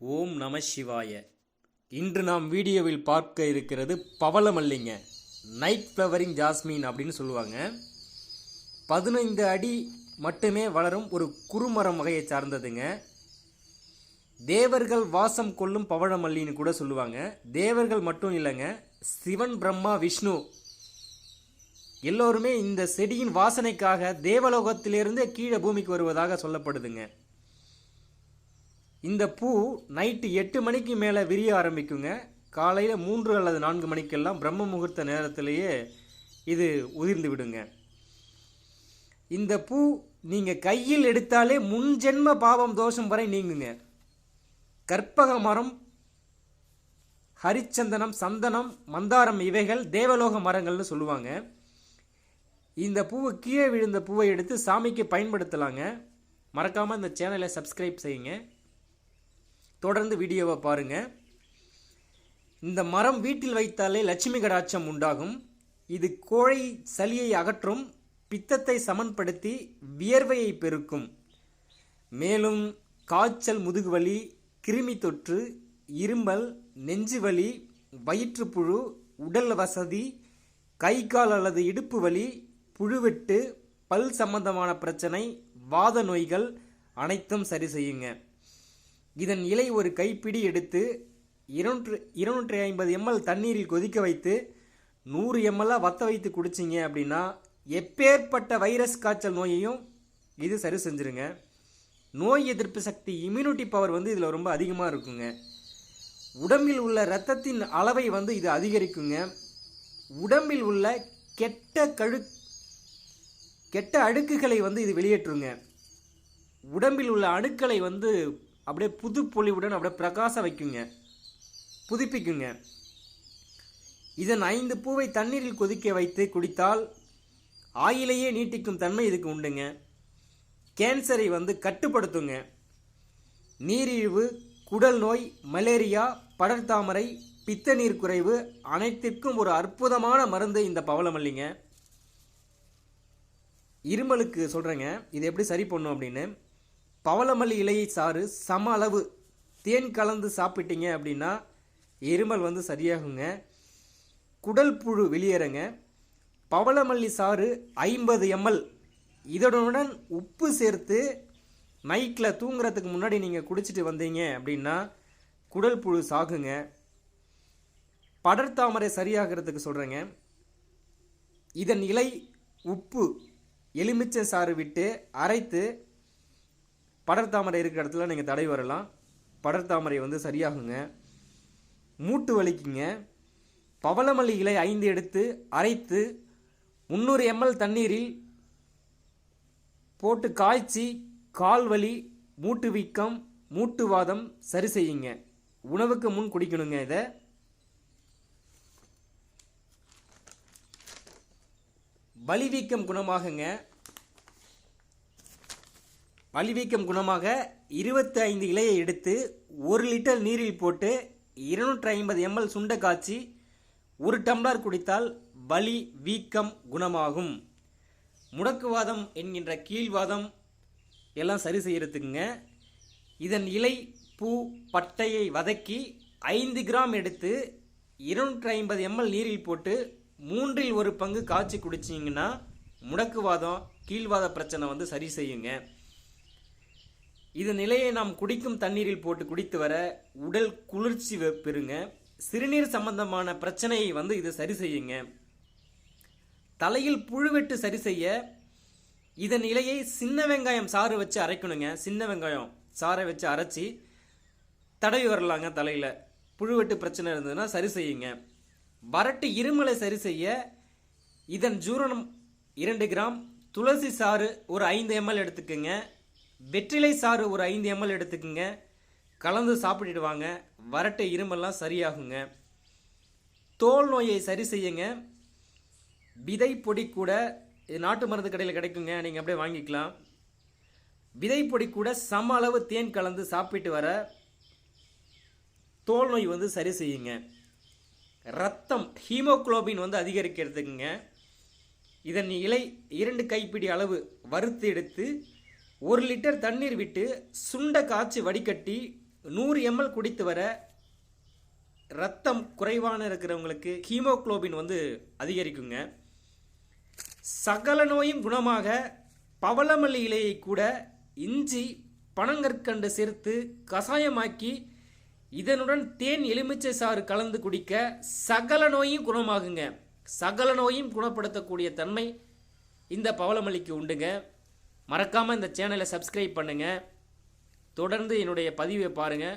ஓம் நம சிவாய. இன்று நாம் வீடியோவில் பார்க்க இருக்கிறது பவளமல்லிங்க. நைட் ஃப்ளவரிங் ஜாஸ்மின் அப்படின்னு சொல்லுவாங்க. பதினைந்து அடி மட்டுமே வளரும் ஒரு குறுமரம் வகையை சார்ந்ததுங்க. தேவர்கள் வாசம் கொள்ளும் பவளமல்லின்னு கூட சொல்லுவாங்க. தேவர்கள் மட்டும் இல்லைங்க சிவன் பிரம்மா விஷ்ணு எல்லோருமே இந்த செடியின் வாசனைக்காக தேவலோகத்திலிருந்து கீழே பூமிக்கு வருவதாக சொல்லப்படுதுங்க. இந்த பூ நைட்டு எட்டு மணிக்கு மேலே விரிய ஆரம்பிக்குங்க. காலையில் மூன்று அல்லது நான்கு மணிக்கெல்லாம் பிரம்ம முகூர்த்த நேரத்திலேயே இது உதிர்ந்து விடுங்க. இந்த பூ நீங்கள் கையில் எடுத்தாலே முன்ஜென்ம பாவம் தோஷம் வரை நீங்குங்க. கற்பக மரம் ஹரிச்சந்தனம் சந்தனம் மந்தாரம் இவைகள் தேவலோக மரங்கள்னு சொல்லுவாங்க. இந்த பூவை கீழே விழுந்த பூவை எடுத்து சாமிக்கு பயன்படுத்தலாங்க. மறக்காமல் இந்த சேனலை சப்ஸ்கிரைப் செய்யுங்க. தொடர்ந்து வீடியோவை பாருங்கள் இந்த மரம் வீட்டில் வைத்தாலே லட்சுமி கடாட்சம் உண்டாகும். இது கோழை சளியை அகற்றும் பித்தத்தை சமன்படுத்தி வியர்வையை பெருக்கும். மேலும் காய்ச்சல் முதுகுவலி கிருமி தொற்று இருமல் நெஞ்சு வலி வயிற்றுப்புழு உடல் வசதி கை கால் அல்லது இடுப்பு வலி புழுவெட்டு பல் சம்பந்தமான பிரச்சனை வாத நோய்கள் அனைத்தும் சரி செய்யுங்க. இதன் இலை ஒரு கைப்பிடி எடுத்து இருநூற்று இருநூற்றி ஐம்பது எம்எல் தண்ணீரில் கொதிக்க வைத்து நூறு எம்எல்லாக வத்த வைத்து குடிச்சிங்க அப்படின்னா எப்பேற்பட்ட வைரஸ் காய்ச்சல் நோயையும் இது சரி செஞ்சுருங்க. நோய் எதிர்ப்பு சக்தி இம்யூனிட்டி பவர் வந்து இதில் ரொம்ப அதிகமாக இருக்குங்க. உடம்பில் உள்ள இரத்தத்தின் அளவை வந்து இது அதிகரிக்குங்க. உடம்பில் உள்ள கெட்ட கழு கெட்ட அழுக்குகளை வந்து இது வெளியேற்றுங்க. உடம்பில் உள்ள அணுக்களை வந்து அப்படியே புது பொலிவுடன் அப்படியே பிரகாச வைக்குங்க. புதுப்பிக்குங்க. இதன் ஐந்து பூவை தண்ணீரில் கொதிக்க வைத்து குடித்தால் ஆயிலையே நீட்டிக்கும் தன்மை இதுக்கு உண்டுங்க. கேன்சரை வந்து கட்டுப்படுத்துங்க. நீரிழிவு குடல் நோய் மலேரியா படர்தாமரை பித்த நீர் குறைவு அனைத்திற்கும் ஒரு அற்புதமான மருந்து இந்த பவளமல்லிங்க. இருமலுக்கு சொல்கிறேங்க இது எப்படி சரி பண்ணும் அப்படின்னு பவளமல்லி இலையை சாறு சம அளவு தேன் கலந்து சாப்பிட்டீங்க அப்படின்னா எருமல் வந்து சரியாகுங்க. குடல் புழு வெளியேறங்க. பவளமல்லி சாறு ஐம்பது எம்எல். இதனுடன் உப்பு சேர்த்து நைட்டில் தூங்குறதுக்கு முன்னாடி நீங்கள் குடிச்சிட்டு வந்தீங்க அப்படின்னா குடல் புழு சாகுங்க. படர்தாமரை சரியாகிறதுக்கு சொல்கிறேங்க இதன் இலை உப்பு எலுமிச்சை சாறு விட்டு அரைத்து படர்தாமரை இருக்கிற இடத்துல நீங்கள் தடை வரலாம். படர்தாமரை வந்து சரியாகுங்க. மூட்டு வலிக்குங்க. பவளமல்லி இலை ஐந்து எடுத்து அரைத்து முந்நூறு எம்எல் தண்ணீரில் போட்டு காய்ச்சி கால் வலி மூட்டு வீக்கம் மூட்டு வாதம் சரி செய்யுங்க. உணவுக்கு முன் குடிக்கணுங்க இதை. வலி வீக்கம் குணமாகுங்க. வலிவீக்கம் குணமாக இருபத்தி ஐந்து இலையை எடுத்து ஒரு லிட்டர் நீரில் போட்டு இருநூற்றி ஐம்பது எம்எல் சுண்ட காய்ச்சி ஒரு டம்ளர் குடித்தால் வலி வீக்கம் குணமாகும். முடக்குவாதம் என்கின்ற கீழ்வாதம் எல்லாம் சரி செய்யறதுக்குங்க இதன் இலை பூ பட்டையை வதக்கி ஐந்து கிராம் எடுத்து இருநூற்றி ஐம்பது எம்எல் நீரில் போட்டு மூன்றில் ஒரு பங்கு காய்ச்சி குடிச்சிங்கன்னா முடக்குவாதம் கீழ்வாத பிரச்சனை வந்து சரி செய்யுங்க. இது நிலையை நாம் குடிக்கும் தண்ணீரில் போட்டு குடித்து வர உடல் குளிர்ச்சி வெ- பெறுங்க. சிறுநீர் சம்பந்தமான பிரச்சனையை வந்து இது சரி செய்யுங்க. தலையில் புழுவெட்டு சரி செய்ய இதன் இலையை சின்ன வெங்காயம் சாறு வச்சு அரைக்கணுங்க. சின்ன வெங்காயம் சாறை வச்சு அரைச்சி தடவி வரலாங்க தலையில். புழுவெட்டு பிரச்சனை இருந்ததுன்னா சரி செய்யுங்க. வறட்டு இருமலை சரி செய்ய இதன் ஜூரணம் இரண்டு கிராம். துளசி சாறு ஒரு ஐந்து எம்எல் எடுத்துக்கோங்க. வெற்றிலை சாறு ஒரு ஐந்து எம்எல் எடுத்துக்கோங்க. கலந்து சாப்பிட்டுட்டு வாங்க. வரட்டை இருமெல்லாம் சரியாகுங்க. தோல் நோயை சரி செய்யுங்க. விதை பொடி கூட இது நாட்டு மருந்து கடையில் கிடைக்குங்க. நீங்கள் அப்படியே வாங்கிக்கலாம். விதை பொடி கூட சம அளவு தேன் கலந்து சாப்பிட்டு வர தோல் நோய் வந்து சரி செய்யுங்க. ரத்தம் ஹீமோகுளோபின் வந்து அதிகரிக்கிறதுக்குங்க. இதன் இலை இரண்டு கைப்பிடி அளவு வறுத்து எடுத்து ஒரு லிட்டர் தண்ணீர் விட்டு சுண்ட காய்ச்சி வடிகட்டி நூறு எம்எல் குடித்து வர ரத்தம் குறைவான இருக்கிறவங்களுக்கு ஹீமோகுளோபின் வந்து அதிகரிக்குங்க. சகல நோயும் குணமாக பவளமல்லி இலையை கூட இஞ்சி பனங்கற்கண்டு சேர்த்து கசாயமாக்கி இதனுடன் தேன் எலுமிச்சை சாறு கலந்து குடிக்க சகல நோயும் குணமாகுங்க. சகல நோயும் குணப்படுத்தக்கூடிய தன்மை இந்த பவளமல்லிக்கு உண்டுங்க. மறக்காமல் இந்த சேனலை சப்ஸ்கிரைப் பண்ணுங்கள் தொடர்ந்து என்னுடைய பதிவை பாருங்கள்